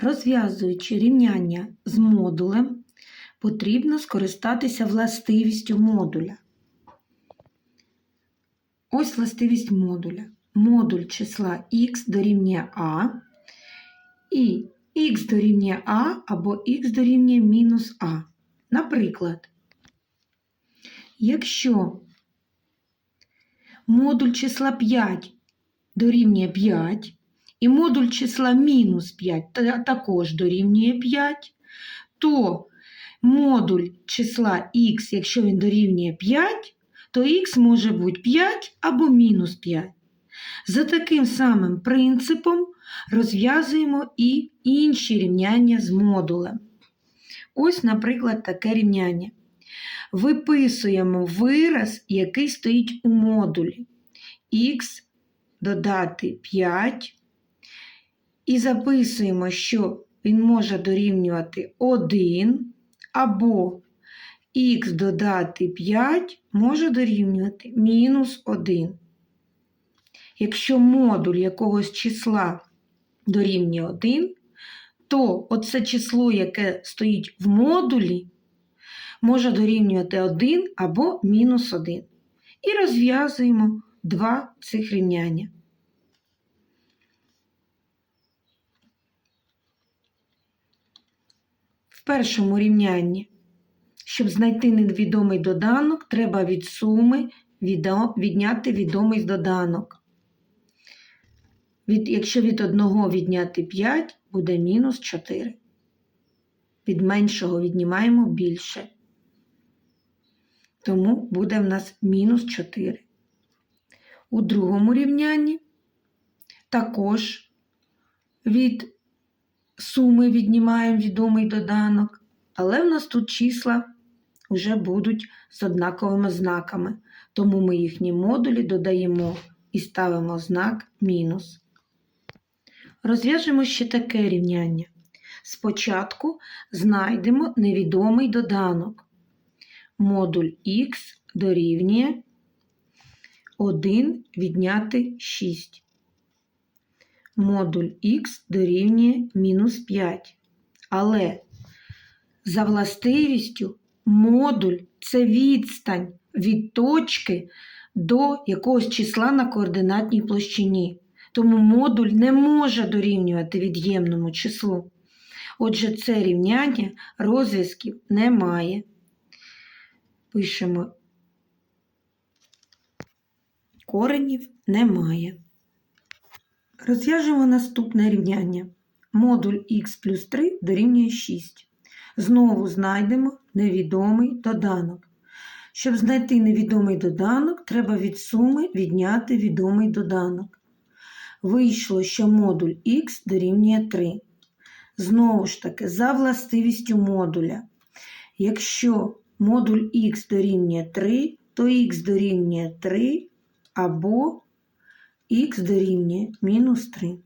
Розв'язуючи рівняння з модулем, потрібно скористатися властивістю модуля. Ось властивість модуля. Модуль числа х дорівнює а, і х дорівнює а або х дорівнює мінус а. Наприклад, якщо модуль числа 5 дорівнює 5, і модуль числа мінус 5 також дорівнює 5, то модуль числа х, якщо він дорівнює 5, то х може бути 5 або мінус 5. За таким самим принципом розв'язуємо і інші рівняння з модулем. Ось, наприклад, таке рівняння. Виписуємо вираз, який стоїть у модулі. х додати 5. І записуємо, що він може дорівнювати 1 або х додати 5 може дорівнювати мінус 1. Якщо модуль якогось числа дорівнює 1, то оце число, яке стоїть в модулі, може дорівнювати 1 або мінус 1. І розв'язуємо два цих рівняння. Першому рівнянні, щоб знайти невідомий доданок, треба від суми відняти відомий доданок. Від, якщо від 1 відняти 5, буде мінус 4. Від меншого віднімаємо більше. Тому буде в нас мінус 4. У другому рівнянні також від суми віднімаємо відомий доданок, але в нас тут числа вже будуть з однаковими знаками, тому ми їхні модулі додаємо і ставимо знак мінус. Розв'яжемо ще таке рівняння. Спочатку знайдемо невідомий доданок. Модуль х дорівнює 1 відняти 6. Модуль х дорівнює мінус 5. Але за властивістю модуль це відстань від точки до якогось числа на координатній площині. Тому модуль не може дорівнювати від'ємному числу. Отже, це рівняння розв'язків не має. Пишемо коренів немає. Розв'яжемо наступне рівняння. Модуль х плюс 3 дорівнює 6. Знову знайдемо невідомий доданок. Щоб знайти невідомий доданок, треба від суми відняти відомий доданок. Вийшло, що модуль х дорівнює 3. Знову ж таки, за властивістю модуля. Якщо модуль х дорівнює 3, то х дорівнює 3 або х дорівнює мінус 3.